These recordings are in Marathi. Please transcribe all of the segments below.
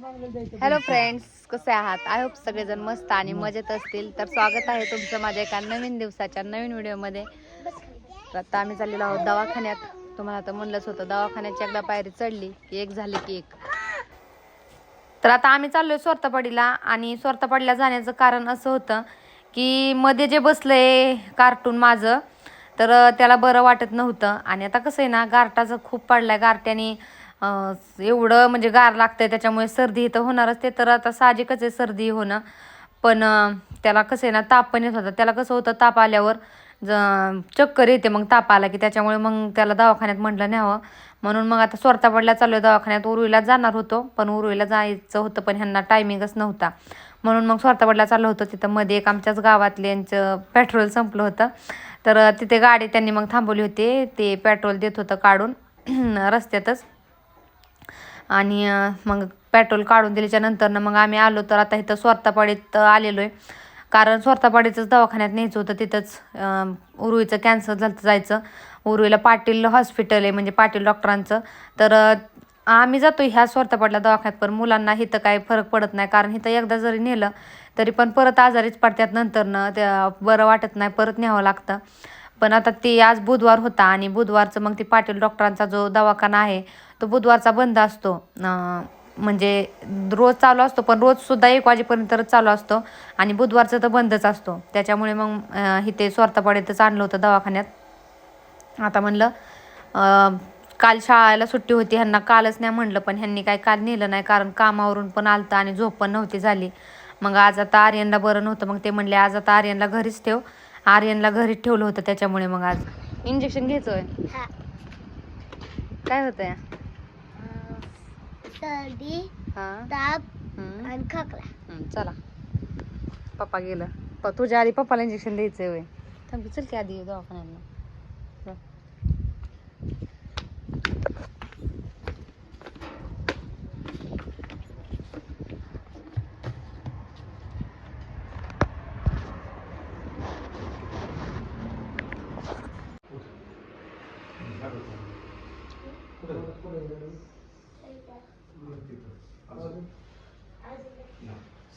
हॅलो फ्रेंड्स कसे आहात? आय होप सगळेजण मस्त आणि मजेत असतील. तर स्वागत आहे तुमचं माझ्या एका नवीन दिवसाच्या नवीन व्हिडिओमध्ये. तर आता आम्ही चाललेलो आहोत दवाखान्यात. तुम्हाला तर म्हणलंच होतं दवाखान्याची एकदा पायरी चढली की एक झाली की एक. तर आता आम्ही चाललोय स्वर्थपाडीला आणि स्वर्थपाडीला जाण्याचं कारण असं होतं की मध्ये जे बसलंय कार्टून माझं तर त्याला बरं वाटत नव्हतं. आणि आता कसं आहे ना गारटाचं खूप पडलं आहे गारट्याने एवढं म्हणजे गार लागतंय त्याच्यामुळे सर्दी इथं होणारच. ते तर आता साहजिकच आहे सर्दी होणं. पण त्याला कसं आहे ना ताप पण येत होता. त्याला कसं होतं ताप आल्यावर ज चक्कर येते मग ताप आला की त्याच्यामुळे मग त्याला दवाखान्यात म्हटलं न्यावं. म्हणून मग आता स्वरता पडल्या चालू आहे दवाखान्यात. उरुईला जाणार होतो पण उरुईला जायचं होतं पण ह्यांना टायमिंगच नव्हता. म्हणून मग स्वरता पडल्या चाललं होतं तिथं मध्ये एक आमच्याच गावातल्यांचं पेट्रोल संपलं होतं. तर तिथे गाडी त्यांनी मग थांबवली होती ते पेट्रोल देत होतं काढून रस्त्यातच. आणि मग पेट्रोल काढून दिल्याच्या नंतरनं मग आम्ही आलो तर आता इथं स्वार्थापाडीत आलेलो आहे कारण स्वार्थापाडीचंच दवाखान्यात न्यायचं होतं तिथंच उरुईचं कॅन्सर झालं जायचं. उरुईला पाटील हॉस्पिटल आहे म्हणजे पाटील डॉक्टरांचं. तर आम्ही जातो ह्या स्वार्थापाडल्या दवाखान्यात पण मुलांना इथं काही फरक पडत नाही. कारण इथं एकदा जरी नेलं तरी पण परत आजारीच पडतात. नंतरनं त्या बरं वाटत नाही परत न्यावं लागतं. पण आता ते आज बुधवार होता आणि बुधवारचं मग ते पाटील डॉक्टरांचा जो दवाखाना आहे तो बुधवारचा बंद असतो. म्हणजे रोज चालू असतो पण रोज सुद्धा एक वाजेपर्यंतच चालू असतो. आणि बुधवारचं तर बंदच असतो. त्याच्यामुळे मग इथे स्वार्थपाडीतच आणलं होतं दवाखान्यात. आता म्हणलं काल शाळेला सुट्टी होती ह्यांना कालच नाही म्हणलं पण ह्यांनी काय काल नेलं नाही कारण कामावरून पण आलतं आणि झोप पण नव्हती झाली. मग आज आता आर्यनला बरं नव्हतं मग ते म्हणले आज आता आर्यनला घरीच ठेव. आर्यनला घरीच ठेवलं होतं त्याच्यामुळे मग आज. इंजेक्शन घ्यायचंय. हा. काय होतंय? सर्दी हा. ताप हम्म. आणि खोकला. हम्म, चला. पप्पा गेलं. प तुझ्या आधी पप्पाला इंजेक्शन द्यायचंय वय थांब की, चल की आधी दवाखान्याला. चल.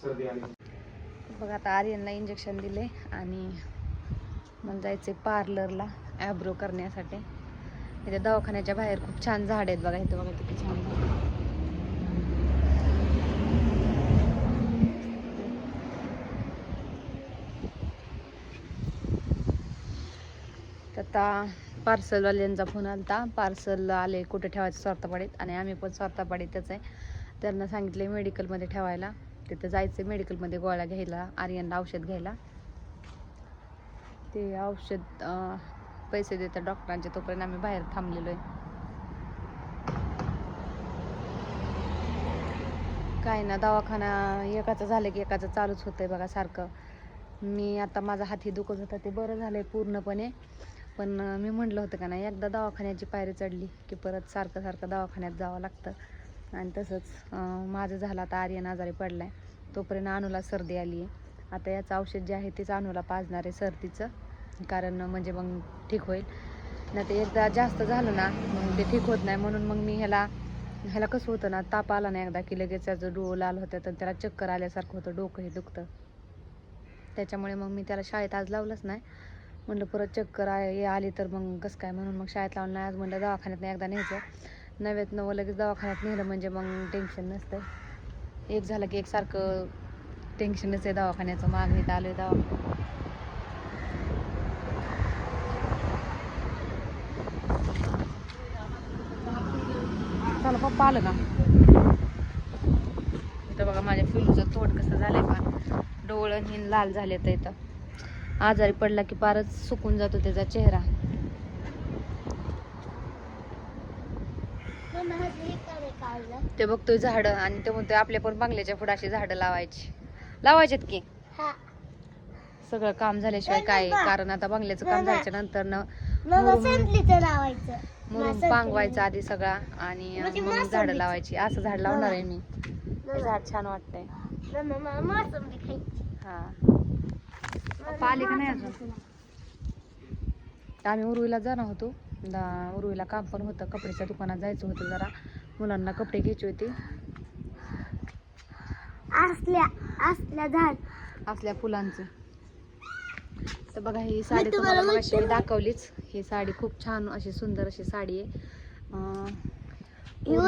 सर्दी आली बघ आता आर्यनला इंजेक्शन दिले आणि मला जायचे पार्लरला ॲब्रो करण्यासाठी. इथे दवाखान्याच्या बाहेर खूप छान झाड आहेत बघा इथे बघा किती छान झाड तर आता पार्सलवाल्यांचा फोन आलता. पार्सल आले कुठे ठेवायचं स्वार्थपाडीत आणि आम्ही पण स्वार्थपाडीतच आहे. त्यांना सांगितले मेडिकलमध्ये ठेवायला. तिथं जायचं मेडिकलमध्ये गोळ्या घ्यायला आर्यनला औषध घ्यायला. ते औषध पैसे देतात डॉक्टरांचे तोपर्यंत आम्ही बाहेर थांबलेलो आहे काय ना दवाखाना एकाचं झालं की एकाचं चालूच होतंय बघा सारखं. मी आता माझा हाती दुखत होता ते बरं झालंय पूर्णपणे. पण मी म्हटलं होतं का नाही एकदा दवाखान्याची पायरी चढली की परत सारखं सारखं दवाखान्यात जावं लागतं. आणि तसंच माझं झालं आता आर्यन आजारी पडला आहे तोपर्यंत अनुला सर्दी आली आहे. आता याचं औषध जे आहे तेच अनुला पाजणार आहे सर्दीचं. कारण म्हणजे मग ठीक होईल. नाही तर एकदा जास्त झालं ना मग ते ठीक होत नाही. म्हणून मग मी ह्याला ह्याला कसं होतं ना ताप आला ना एकदा की लगेच त्याचं डोळ लाल होतं तर त्याला चक्कर आल्यासारखं होतं डोकं हे दुखतं. त्याच्यामुळे मग मी त्याला शाळेत आज लावलंच नाही. म्हणलं परत चक्कर आहे आली तर मग कसं काय? म्हणून मग शाळेत लावलं नाही. आज म्हणलं दवाखान्यात एकदा न्यायचं. नव्यात नवं लगेच दवाखान्यात नेलं म्हणजे मग टेन्शन नसतं एक झालं की एक सारखं टेन्शनच आहे दवाखान्याचं. मागणीत आलं आहे दवाखान्यात. चला पप्पा आलं का? इथं बघा माझ्या फिलूचं तोड कसं झालंय का डोळं हिन लाल झाले तर इथं. आजारी पडला की फारच सुकून जातो त्याचा चेहरा मम्मा ह्याचं हे काय नाही काढलं ते बघतोय झाडं आणि ते म्हणतोय आपल्या पण बंगल्याच्या पुढे अशी झाडं लावायची. लावायचेत की. सगळं काम झाल्याशिवाय काय? कारण आता बंगल्याचं काम झाल्याच्यानंतर न मुरुम पांगवायचा आधी सगळा आणि मग. झाडं लावायची. असं झाड लावणार आहे मी. झाड छान वाटतंय. हा. आले का नाही अजून? आम्ही उरुईला जाणार होतो. उरुईला काम पण होतं. कपड्याच्या दुकानात जायचं होतं जरा. मुलांना कपडे घ्यायचे होते. असल्या असल्या झाड. असल्या फुलांचं. तर बघा ही साडी तुम्हाला मगाशी मी. दाखवलीच. ही साडी खूप छान अशी सुंदर अशी साडी आहे.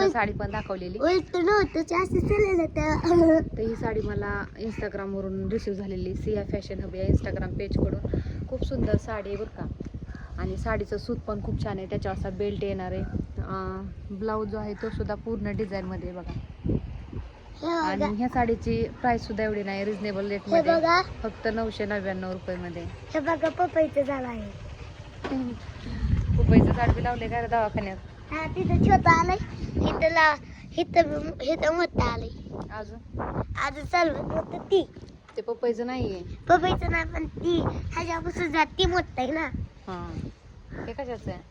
साडी पण दाखवलेली. तर ही साडी मला इंस्टाग्रामवरून रिसीव झालेली. सिया फॅशन हब या इंस्टाग्राम पेजकडून खूप सुंदर साडी आहे बरं का. आणि साडीचं सूत पण खूप छान आहे. त्याच्यावर असा बेल्ट येणार आहे. ब्लाऊज जो आहे तो सुद्धा पूर्ण डिझाईनमध्ये आहे बघा. आणि ह्या साडीची प्राइस सुद्धा एवढी नाही रिझनेबल रेटमध्ये. बघा. फक्त नऊशे नव्याण्णव रुपये मध्ये हे बघा पपईचं झाड आहे. रुपयाचं झाड बी लावले रे दवाखान्यात? हा तिथं छोटं आलंय. इथं इथं इथं मोठं आलंय. अजून? आज चालवत होतं ती. ते पपईचं नाहीये. पपईचं नाही पण ती ह्याच्यापासून जात ती मोठं आहे ना. हा. हे कशाचं आहे?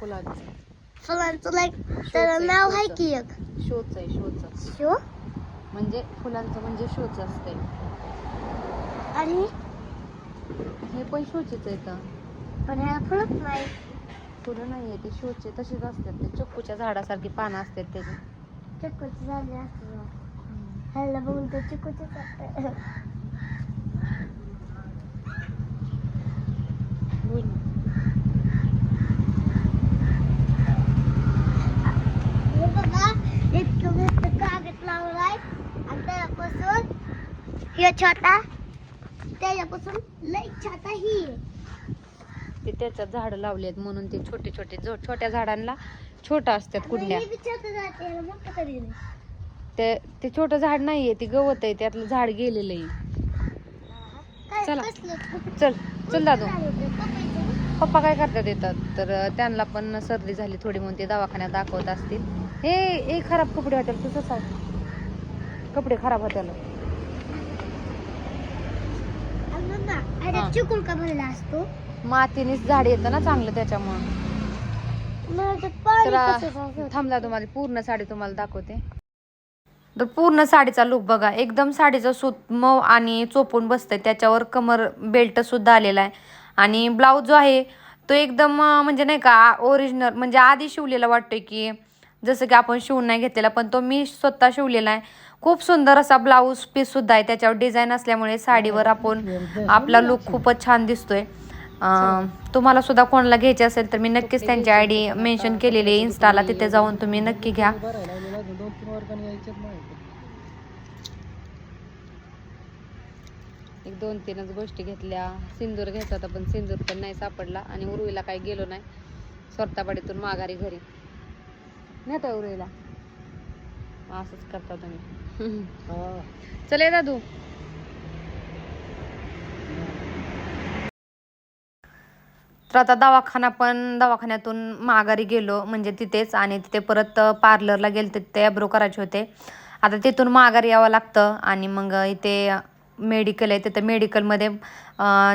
फुलाचं. फुलांचं लाईक त्याला आहे, नाव आहे. की एक? शोच आहे शोच. शो? म्हणजे फुलांचं म्हणजे शोच असते आणि? हे पण शोचेच आहेत पण ह्या फुलत नाही. फुलं नाहीये ते शोचे तसेच असतात ते. चक्कूच्या झाडासारखी पानं असतात त्याची. चिकूचे झाले असं ह्याला बघून तर चिकूचे बोल ना. हे बघा इतकं मस्त कागद लावलाय आणि त्यापासून छोटा. त्याच्यापासून लई छोटा ही. ते त्याच्यात झाडं लावलेत म्हणून ते छोटे छोटे जो छोट्या झाडांना छोटं असतात कुंड्या. ते ते छोटं झाड नाहीये ते गवत आहे त्यातलं झाड गेलेलं आहे. चला. चल चल दादू? पप्पा काय करतात येतात? तर त्यांना पण सर्दी झाली थोडी म्हणून ते दवाखान्यात दाखवत असतील. हे खराब कपडे होतील तुझं सांग कपडे खराब होतील आणि मग ना, हा. चिकून का भरला असतो? मातीनेच झाड येतं ना चांगलं त्याच्यामुळं. मग ह्याच्यात पाणी तर कसं जायचं? थांबला तुम्हाला पूर्ण साडी तुम्हाला दाखवते. तर पूर्ण साडीचा लुक बघा एकदम साडीचं सूत मऊ आणि चोपून बसतंय. त्याच्यावर कमर बेल्ट सुद्धा आलेला आहे. आणि ब्लाऊज जो आहे तो एकदम अं, म्हणजे नाही का ओरिजिनल म्हणजे आधी शिवलेला वाटतोय की जसं की आपण शिवून नाही घेतलेला पण तो मी स्वतः शिवलेला आहे. खूप सुंदर असा ब्लाऊज पीस सुद्धा आहे. त्याच्यावर डिझाईन असल्यामुळे साडीवर आपण आपला लुक खूपच छान दिसतोय. तुम्हाला सुद्धा कोणाला घ्यायचे असेल तर मी नक्कीच त्यांची आय डी मेन्शन केलेली आहे. इन्स्टाला तिथे जाऊन तुम्ही नक्की घ्या. एक दोन तीनच गोष्टी घेतल्या. सिंदूर घ्यायचा होता पण सिंदूर पण नाही सापडला. आणि उर्वीला काही गेलो नाही. स्वतःपाडीतून माघारी घरी. नाही तर उर्वीला. असंच करता तुम्ही. चल दादू. तर आता दवाखाना पण दवाखान्यातून माघारी गेलो म्हणजे तिथेच आणि तिथे परत पार्लरला गेले तिथे ॲब्रो करायचे होते. आता तिथून माघारी यावं लागतं आणि मग इथे मेडिकल आहे तिथं मेडिकलमध्ये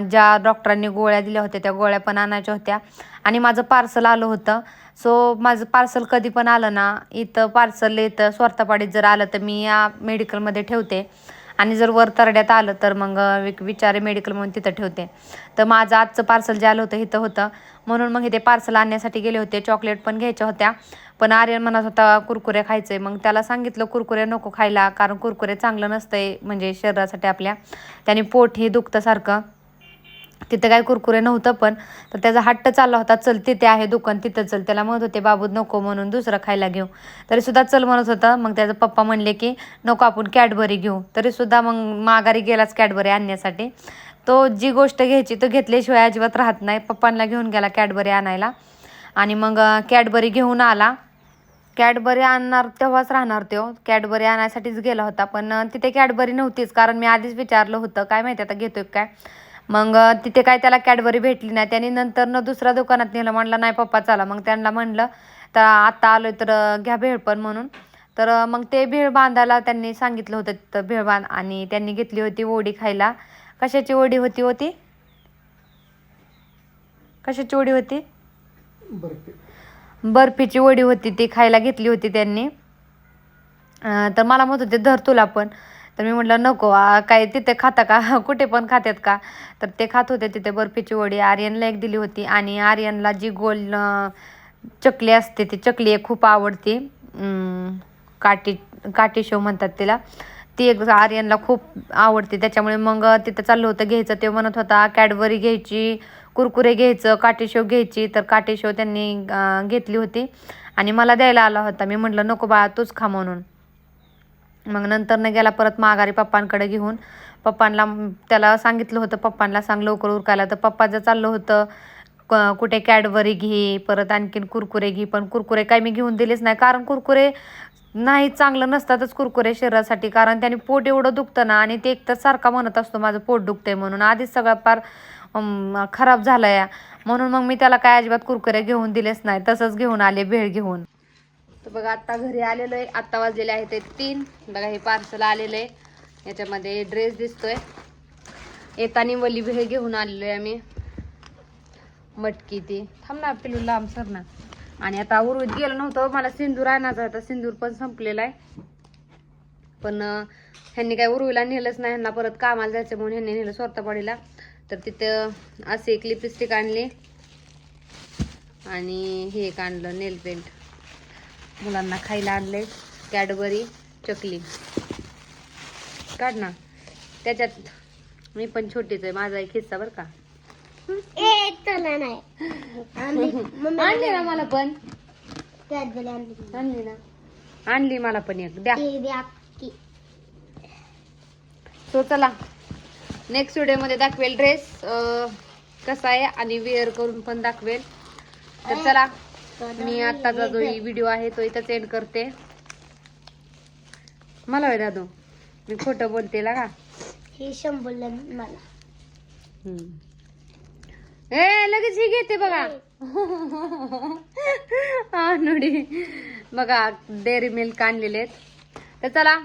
ज्या डॉक्टरांनी गोळ्या दिल्या होत्या त्या गोळ्या पण आणायच्या होत्या. आणि माझं पार्सल आलं होतं. सो माझं पार्सल कधी पण आलं ना इथं पार्सल येतं स्वार्थपाडीत जर आलं तर मी या मेडिकलमध्ये ठेवते. आणि जर वर तरड्यात आलं तर मग विचारे मेडिकल म्हणून तिथं ठेवते. तर माझं आजचं पार्सल जे आलं होतं इथं होतं. म्हणून मग ते पार्सल आणण्यासाठी गेले होते. चॉकलेट पण घ्यायच्या होत्या. पण आर्यन म्हणत होता कुरकुरे खायचे मग त्याला सांगितलं कुरकुरे नको खायला कारण कुरकुरे चांगलं नसतंय म्हणजे शरीरासाठी आपल्या. त्याने पोट हे दुखतं सारखं. तिथं काय कुरकुरे नव्हतं पण तर त्याचा हट्ट चालला होता चल तिथे आहे दुकान तिथं चल. त्याला म्हणत होते बाबू नको म्हणून दुसरं खायला घेऊ. तरी सुद्धा चल म्हणत होतं. मग त्याचा पप्पा म्हणले की नको आपण कॅडबरी घेऊ. तरी सुद्धा मग माघारी गेलाच कॅडबरी आणण्यासाठी. तो जी गोष्ट घ्यायची तो घेतल्याशिवाय अजिबात राहत नाही. पप्पांना घेऊन गेला कॅडबरी आणायला. आणि मग कॅडबरी घेऊन आला. कॅडबरी आणणार तेव्हाच राहणार तो. कॅडबरी आणायसाठीच गेला होता पण तिथे कॅडबरी नव्हतीच. कारण मी आधीच विचारलं होतं काय माहिती आता घेतोय काय? मग तिथे काय त्याला कॅडबरी भेटली नाही. त्याने नंतर न दुसऱ्या दुकानात नेलं. म्हणलं नाही पप्पा चला. मग त्यांना म्हणलं तर आता आलोय तर घ्या भेळ पण म्हणून. तर मग ते भेळ बांधायला त्यांनी सांगितलं होतं तिथं भेळ बांध. आणि त्यांनी घेतली होती ओढी खायला. कशाची ओढी होती होती कशाची ओढी होती? बर्फीची वडी होती ती खायला घेतली होती त्यांनी. तर मला म्हणत होते धर तुला पण. तर मी म्हटलं नको काय तिथे खाता का? कुठे पण खात्यात का? तर ते खात होते तिथे बर्फीची वडी. आर्यनला एक दिली होती आणि आर्यनला जी गोल चकली असते ती चकली एक खूप आवडते. काटी काटी शेव म्हणतात तिला. ती एक आर्यनला खूप आवडते. त्याच्यामुळे मग तिथं चाललं होतं घ्यायचं. ते म्हणत होता कॅडबरी घ्यायची कुरकुरे घ्यायचं काटेशेव घ्यायची. तर काटेशेव त्यांनी घेतली होती. आणि मला द्यायला आला होता. मी म्हटलं नको बाळा तूच खा म्हणून. मग नंतर न गेला परत माघारी पप्पांकडे घेऊन. पप्पांना त्याला सांगितलं होतं पप्पांना सांग लवकर उरकायला. तर पप्पाचं चाललं होतं क- कुठे कॅडबरी घे परत आणखीन कुरकुरे घे. पण कुरकुरे काही मी घेऊन दिलेच नाही. कारण कुरकुरे नाही चांगलं नसतातच कुरकुरे शरीरासाठी. कारण त्याने पोट एवढं दुखतं ना आणि ते एक तर सारखा म्हणत असतो माझं पोट दुखतंय म्हणून. आधीच सगळा फार खराब झाला या म्हणून मग मी त्याला काय अजिबात कुरकुरे घेऊन दिलेच नाही. तसंच घेऊन आले भेळ घेऊन. तर बघा आत्ता घरी आलेलो आहे. आत्ता वाजलेले आहेत ते तीन. बघा हे पार्सल आलेलं आहे. याच्यामध्ये ड्रेस दिसतोय. येतानी वली भेळ घेऊन आलेलो आहे आम्ही. मटकी ती. थांब ना पिलू लांब सर ना. आणि आता उरुळीत गेलो नव्हतं. मला सिंदूर आणायचा आता सिंदूर पण संपलेला आहे. पण ह्यांनी काय उरुळीला नेलंच नाही. ह्यांना परत कामाला जायचं म्हणून ह्यांनी नेलं स्वतःपाडीला तर तिथं असे एक लिपस्टिक आणली. आणि हे एक आणलं नेल पेंट मुलांना खायला आणले. कॅडबरी चकली. काढ ना. त्याच्यात मी पण छोटीच आहे. माझा एक हिस्सा बरं का. आणली. ना मला पण. आणली. ना. आणली मला पण एक. द्या. तो चला. नेक्स्ट व्हिडिओमध्ये दाखवेल ड्रेस कसा आहे आणि वेअर करून पण दाखवेल. तर चला. मी आत्ताचा जो व्हिडिओ आहे तो इथंच एंड करते. मला होय दादू मी खोटं बोलते का हे शंभरला मला. ए लगेच ही घेते बघा. हा नुडी. बघा डेअरी मिल्क आणलेले आहेत. तर चला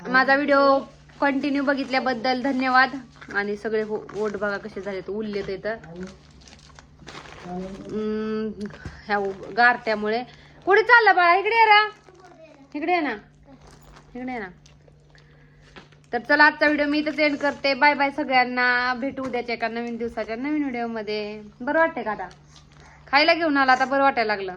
माझा व्हिडिओ कंटिन्यू बघितल्याबद्दल धन्यवाद. आणि सगळे हो- ओठ बघा कसे झाले तर इथं. हम्म, ह्या गारट्यामुळे. कुठे चाललं बाळा? इकडे रा. इकडे आहे ना. इकडे आहे ना. तर चला आजचा व्हिडिओ मी इथंच एंड करते. बाय बाय सगळ्यांना. भेटू उद्याच्या एका नवीन दिवसाच्या नवीन व्हिडिओमध्ये बरं वाटतंय का आता? खायला घेऊन आला आता बरं वाटायला लागलं.